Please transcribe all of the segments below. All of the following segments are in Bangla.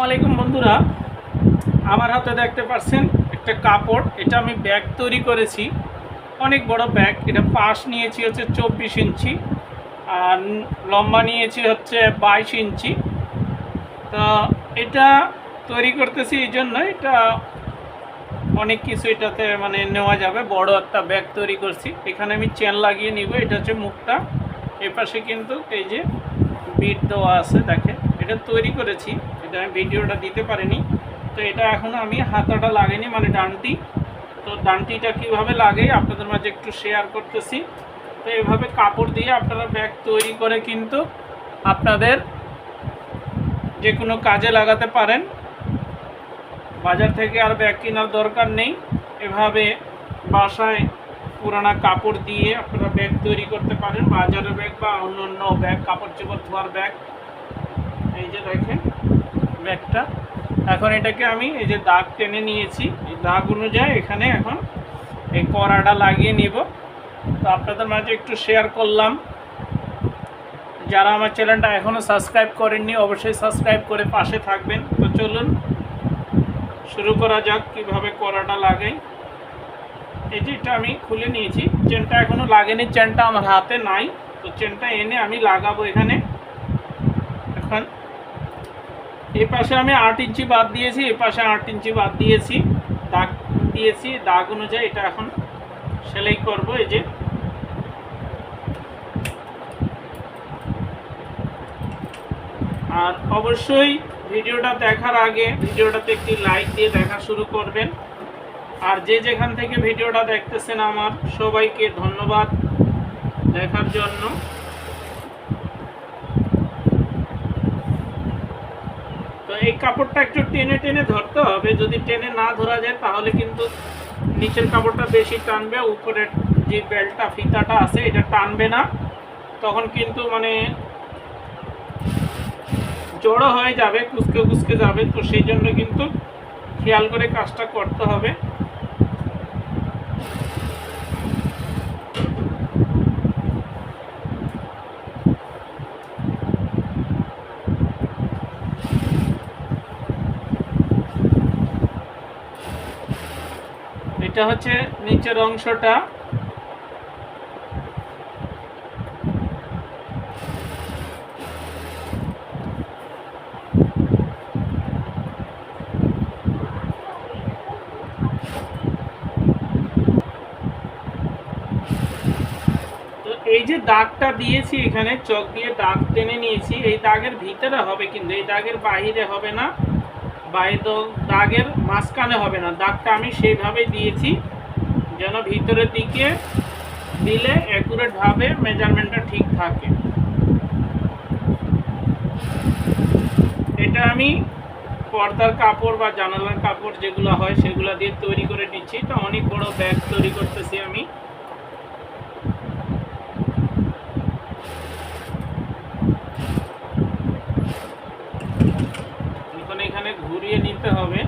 আসসালামাইকুম বন্ধুরা। আমার হাতে দেখতে পাচ্ছেন একটা কাপড়। এটা আমি ব্যাগ তৈরি করেছি। অনেক বড় ব্যাগ। এটা পাশ নিয়েছি হচ্ছে চব্বিশ ইঞ্চি আর লম্বা নিয়েছি হচ্ছে বাইশ ইঞ্চি। তো এটা তৈরি করতেছি এই জন্য এটা অনেক কিছু এটাতে মানে নেওয়া যাবে। বড় একটা ব্যাগ তৈরি করছি। এখানে আমি চেন লাগিয়ে নিব। এটা হচ্ছে মুখটা। এ পাশে কিন্তু এই যে বিট দেওয়া আছে, দেখেন। এটা তৈরি করেছি। এটা আমি ভিডিওটা দিতে পারিনি। তো এটা এখনও আমি হাতাটা লাগেনি মানে ডানটি। তো ডানটিটা কীভাবে লাগে আপনাদের মাঝে একটু শেয়ার করতেছি। তো এভাবে কাপড় দিয়ে আপনারা ব্যাগ তৈরি করে কিন্তু আপনাদের যে কোনো কাজে লাগাতে পারেন। বাজার থেকে আর ব্যাগ কেনার দরকার নেই। এভাবে বাসায় পুরানা কাপড় দিয়ে আপনারা ব্যাগ তৈরি করতে পারেন। বাজারের ব্যাগ বা অন্য অন্য ব্যাগ কাপড় চোপড় ধোয়ার ব্যাগ এই যে দেখেন। ব্যাগটা এখন এটাকে আমি এই যে দাগ টেনে নিয়েছি, এই দাগ অনুযায়ী এখানে এখন এই কড়াটা লাগিয়ে নিব। তো আপনাদের মাঝে একটু শেয়ার করলাম। যারা আমার চ্যানেলটা এখনও সাবস্ক্রাইব করেননি, অবশ্যই সাবস্ক্রাইব করে পাশে থাকবেন। তো চলুন, শুরু করা যাক কীভাবে কড়াটা লাগাই। এই যে এটা আমি খুলে নিয়েছি। চেনটা এখনও লাগেনি চেনটা আমার হাতে নাই। তো চেনটা এনে আমি লাগাবো এখানে। এখন এই পাশে আমি আট ইঞ্চি বাদ দিয়েছি এই পাশে আট ইঞ্চি বাদ দিয়েছি, দাগ দিয়েছি, দাগ অনুযায়ী এটা এখন সেলাই করব, এই যে। আর অবশ্যই ভিডিওটা দেখার আগে, ভিডিওটাতে একটি লাইক দিয়ে দেখা শুরু করবেন। আর যে যেখান থেকে ভিডিওটা দেখতেছেন আমার, সবাইকে ধন্যবাদ দেখার জন্য। এই কাপড়টা একটু টেনে টেনে ধরতে হবে। যদি টেনে না ধরা যায়, তাহলে কিন্তু নিচের কাপড়টা বেশি টানবে, উপরের যে বেল্টটা ফিতাটা আছে, এটা টানবে না। তখন কিন্তু মানে জড়ো হয়ে যাবে, কুচকে কুচকে যাবে। তো সেই জন্য কিন্তু খেয়াল করে কাজটা করতে হবে। এটা হচ্ছে নিচের অংশটা। এই যে দাগটা দিয়েছি এখানে, চক দিয়ে দাগ টেনে নিয়েছি, এই দাগের ভিতরে হবে কিন্তু, এই দাগের বাহিরে হবে না। বাইরে দাগের মাঝখানে হবে না। দাগটা আমি সেইভাবে দিয়েছি, যেন ভিতরের দিকে দিলে অ্যাকুরেটভাবে মেজারমেন্টটা ঠিক থাকে। এটা আমি পর্দার কাপড় বা জানালার কাপড় যেগুলো হয় সেগুলো দিয়ে তৈরি করে নিচ্ছি। তো অনেক বড় ব্যাগ তৈরি করতেছি আমি। এখন ঘুরিয়ে নিতে হবে।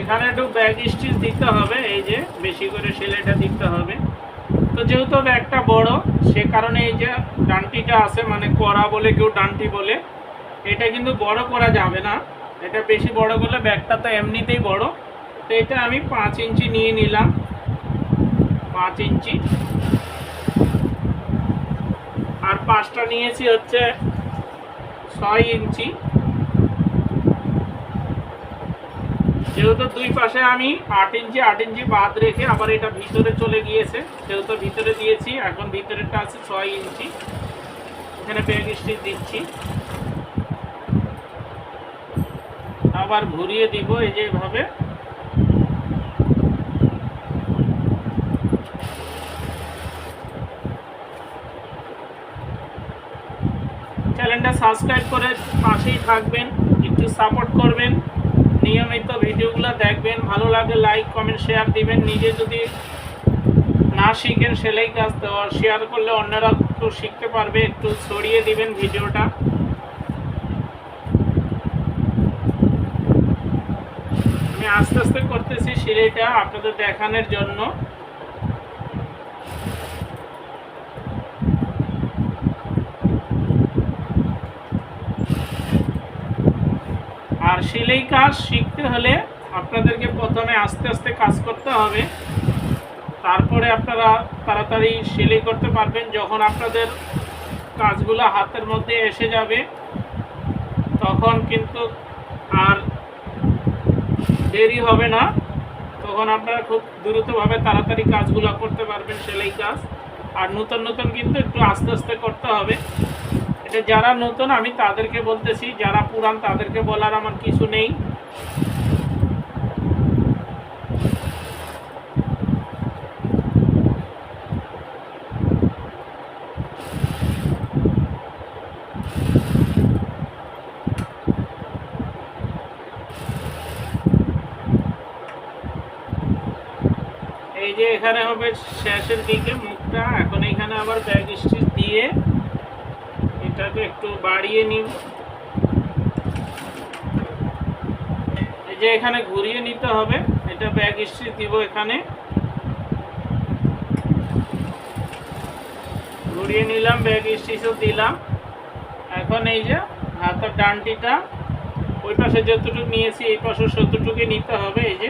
এখানে একটু ব্যাগ স্টিচ দিতে হবে, এই যে বেশি করে সেলাইটা দিতে হবে। তো যেহেতু ব্যাগটা বড়, সে কারণে এই যে ডান্টিটা আছে মানে করা বলে কেউ ডান্টি বলে, এটা কিন্তু বড় করা যাবে না। এটা বেশি বড় করলে ব্যাগটা তো এমনিতেই বড়। তো এটা আমি পাঁচ ইঞ্চি নিয়ে নিলাম। পাঁচ ইঞ্চি। আর পাঁচটা নিয়েছি হচ্ছে ছয় ইঞ্চি। যেহেতু দুই পাশে আমি আট ইঞ্চি আট ইঞ্চি বাদ রেখে আবার এটা ভিতরে চলে গিয়েছে। সেহেতু ভিতরে দিয়েছি, এখন ভিতরেরটা আছে ছয় ইঞ্চি। এখানে ব্যাগ স্টিচ দিচ্ছি। আবার ঘুরিয়ে দিব এই যে এভাবে চ্যানেলটা সাবস্ক্রাইব করে পাশেই থাকবেন, একটু সাপোর্ট করবেন। নিয়মিত ভিডিওগুলো দেখবেন, ভালো লাগলে লাইক কমেন্ট শেয়ার দিবেন। নিজে যদি না শিখেন সেলাই কাজ শেয়ার করলে অন্যরা একটু শিখতে পারবে, একটু ছড়িয়ে দিবেন ভিডিওটা। আমি আস্তে আস্তে করতেছি সেলাইটা আপনাদের দেখানোর জন্য। সেলাই কাজ শিখতে হলে আপনাদেরকে প্রথমে আস্তে আস্তে কাজ করতে হবে। তারপরে আপনারা তাড়াতাড়ি সেলাই করতে পারবেন যখন আপনাদের কাজগুলো হাতের মধ্যে এসে যাবে, তখন কিন্তু আর দেরি হবে না। তখন আপনারা খুব দ্রুতভাবে তাড়াতাড়ি কাজগুলো করতে পারবেন, সেলাই কাজ। আর নতুন নতুন কিন্তু একটু আস্তে আস্তে করতে হবে। যারা নতুন, আমি তাদেরকে বলতেছি, যারা পুরান, তাদেরকে বলার আমার কিছু নেই। এই যে এখানে হবে শেষের দিকে মুখটা, এখন এখানে আবার ব্যাগ স্টিচ দিয়ে এটাকে একটু বাড়িয়ে নিব এই যে এখানে ঘুরিয়ে নিতে হবে, এটা ব্যাগ স্টিচ দিব এখানে। ঘুরিয়ে নিলাম, ব্যাগ স্টিচও দিলাম। এখন এই যে হাতের ডানটিটা, ওই পাশে যতটুকু নিয়েছি, এই পাশে ততটুকুই নিতে হবে। এই যে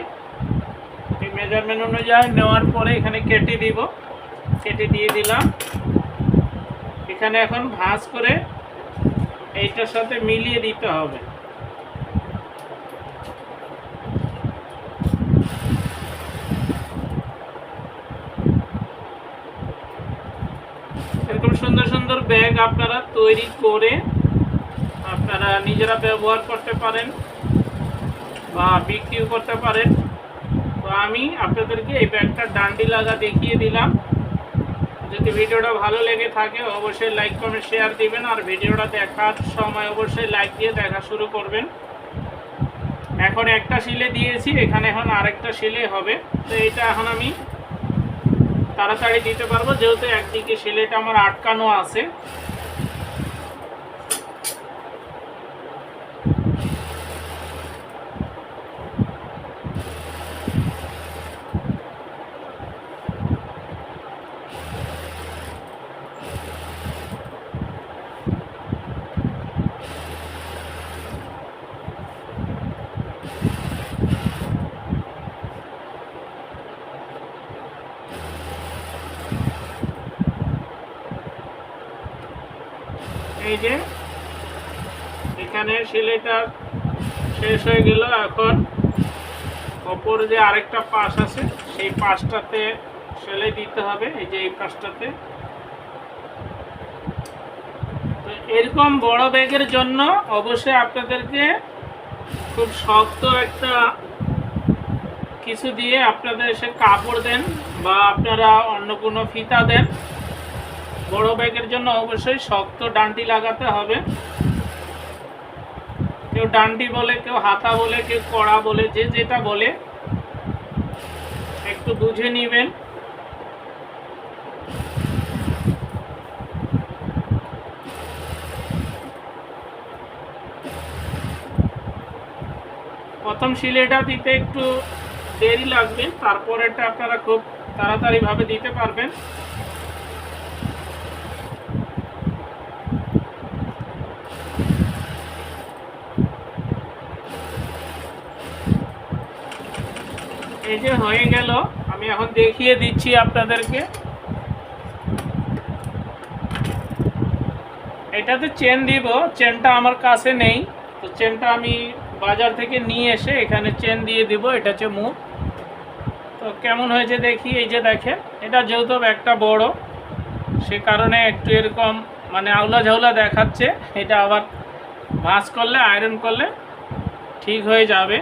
এই মেজারমেন্ট অনুযায়ী নেওয়ার পরে এখানে কেটে দিব। কেটে দিয়ে দিলাম। এখানে এখন ভাঁজ করে এইটার সাথে মিলিয়ে দিতে হবে। এরকম সুন্দর সুন্দর ব্যাগ আপনারা তৈরি করে আপনারা নিজেরা ব্যবহার করতে পারেন বা বিক্রিও করতে পারেন। তো আমি আপনাদেরকে এই ব্যাগটার ডান্ডি লাগা দেখিয়ে দিলাম। যদি ভিডিওটা ভালো লেগে থাকে, অবশ্যই লাইক কমেন্ট শেয়ার দিবেন। আর ভিডিওটা দেখার সময় অবশ্যই লাইক দিয়ে দেখা শুরু করবেন। এখন একটা শিলে দিয়েছি, এখানে এখন আরেকটা শিলে হবে। তো এটা এখন আমি তাড়াতাড়ি দিতে পারব, যেহেতু একদিকে শিলেটা আমার আটকানো আছে। এই যে, এখানে সেলাইটা শেষ হয়ে গেল। এখন ওপরে যে আরেকটা পাশ আছে, সেই পাশটাতে সেলাই দিতে হবে, এই যে এই পাশটাতে। তো এরকম বড় ব্যাগের জন্য অবশ্যই আপনাদেরকে খুব শক্ত একটা কিছু দিয়ে আপনাদের এসে কাপড় দেন বা আপনারা অন্য কোনো ফিতা দেন। বড় ব্যাগের জন্য অবশ্যই শক্ত ডান্ডি লাগাতে হবে। কেউ ডান্ডি বলে, কেউ হাতা বলে, কেউ কড়া বলে, যে যেটা বলে, একটু বুঝে নেবেন। প্রথম সিলেটা দিতে একটু দেরি লাগবে তারপরেটা আপনারা খুব তাড়াতাড়িভাবে দিতে পারবেন। এই যে হয়ে গেল, আমি এখন দেখিয়ে দিচ্ছি আপনাদেরকে। এটাতে চেন দিব, চেনটা আমার কাছে নেই। তো চেনটা আমি বাজার থেকে নিয়ে এসে এখানে চেন দিয়ে দিব, এটা হচ্ছে মুখ। তো কেমন হয়েছে দেখি, এই যে দেখেন, এটা যেহেতু একটা বড়, সে কারণে একটু এরকম মানে আউলা ঝাউলা দেখাচ্ছে। এটা আবার ভাঁজ করলে, আয়রন করলে ঠিক হয়ে যাবে।